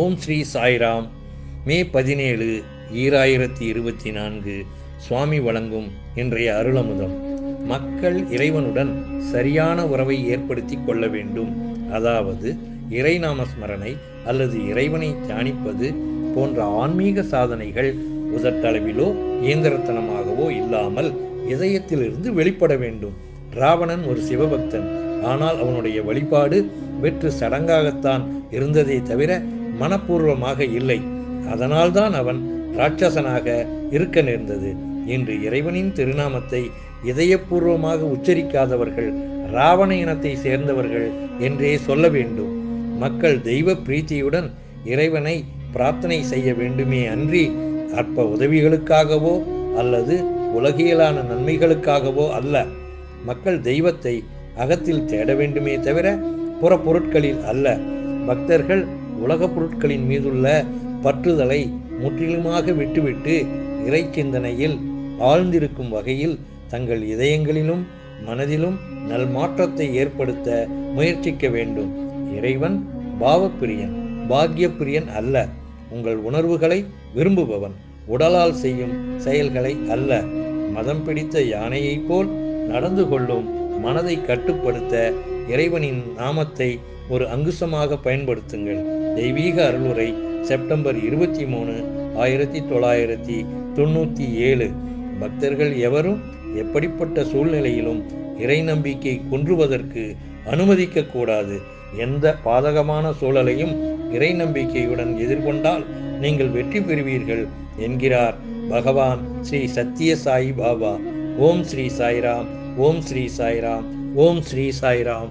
ஓம் ஸ்ரீ சாய்ராம். மே பதினேழு ஈராயிரத்தி இருபத்தி நான்கு. சுவாமி வழங்கும் இன்றைய அருளமுதம். மக்கள் இறைவனுடன் சரியான உறவை ஏற்படுத்தி கொள்ள வேண்டும். அதாவது இறைநாம ஸ்மரணை அல்லது இறைவனை தியானிப்பது போன்ற ஆன்மீக சாதனைகள் உதட்டளவிலோ இயந்திரத்தனமாகவோ இல்லாமல் இதயத்திலிருந்து வெளிப்பட வேண்டும். ராவணன் ஒரு சிவபக்தன். ஆனால் அவனுடைய வழிபாடு வெற்று சடங்காகத்தான் இருந்ததே தவிர மனப்பூர்வமாக இல்லை. அதனால்தான் அவன் ராட்சசனாக இருக்க நேர்ந்தது. இன்று இறைவனின் திருநாமத்தை இதயபூர்வமாக உச்சரிக்காதவர்கள் ராவண இனத்தை சேர்ந்தவர்கள் என்றே சொல்ல வேண்டும். மக்கள் தெய்வ பிரீத்தியுடன் இறைவனை பிரார்த்தனை செய்ய வேண்டுமே அன்றி அற்ப உதவிகளுக்காகவோ அல்லது உலகியலான நன்மைகளுக்காகவோ அல்ல. மக்கள் தெய்வத்தை அகத்தில் தேட வேண்டுமே தவிர புற பொருட்களில் அல்ல. பக்தர்கள் உலகப் பொருட்களின் மீதுள்ள பற்றுதலை முற்றிலுமாக விட்டுவிட்டு இறை சிந்தனையில் ஆழ்ந்திருக்கும் வகையில் தங்கள் இதயங்களிலும் மனதிலும் நல்மாற்றத்தை ஏற்படுத்த முயற்சிக்க வேண்டும். இறைவன் பாவப்பிரியன் பாக்யப்பிரியன் அல்ல. உங்கள் உணர்வுகளை விரும்புபவன் உடலால் செய்யும் செயல்களை அல்ல. மதம் பிடித்த யானையைப் போல் நடந்து கொள்ளும் மனதை கட்டுப்படுத்த இறைவனின் நாமத்தை ஒரு அங்குசமாக பயன்படுத்துங்கள். தெய்வீக அருளுரை செப்டம்பர் இருபத்தி மூணு ஆயிரத்தி தொள்ளாயிரத்தி தொண்ணூற்றி ஏழு. பக்தர்கள் எவரும் எப்படிப்பட்ட சூழ்நிலையிலும் இறை நம்பிக்கை கொன்றுவதற்கு அனுமதிக்க கூடாது. எந்த பாதகமான சூழலையும் இறை நம்பிக்கையுடன் எதிர்கொண்டால் நீங்கள் வெற்றி பெறுவீர்கள் என்கிறார் பகவான் ஸ்ரீ சத்ய சாய் பாபா ஓம் ஸ்ரீ சாய்ராம் ஓம் ஸ்ரீ சாய்ராம். ஓம் ஸ்ரீ சாய்ராம்.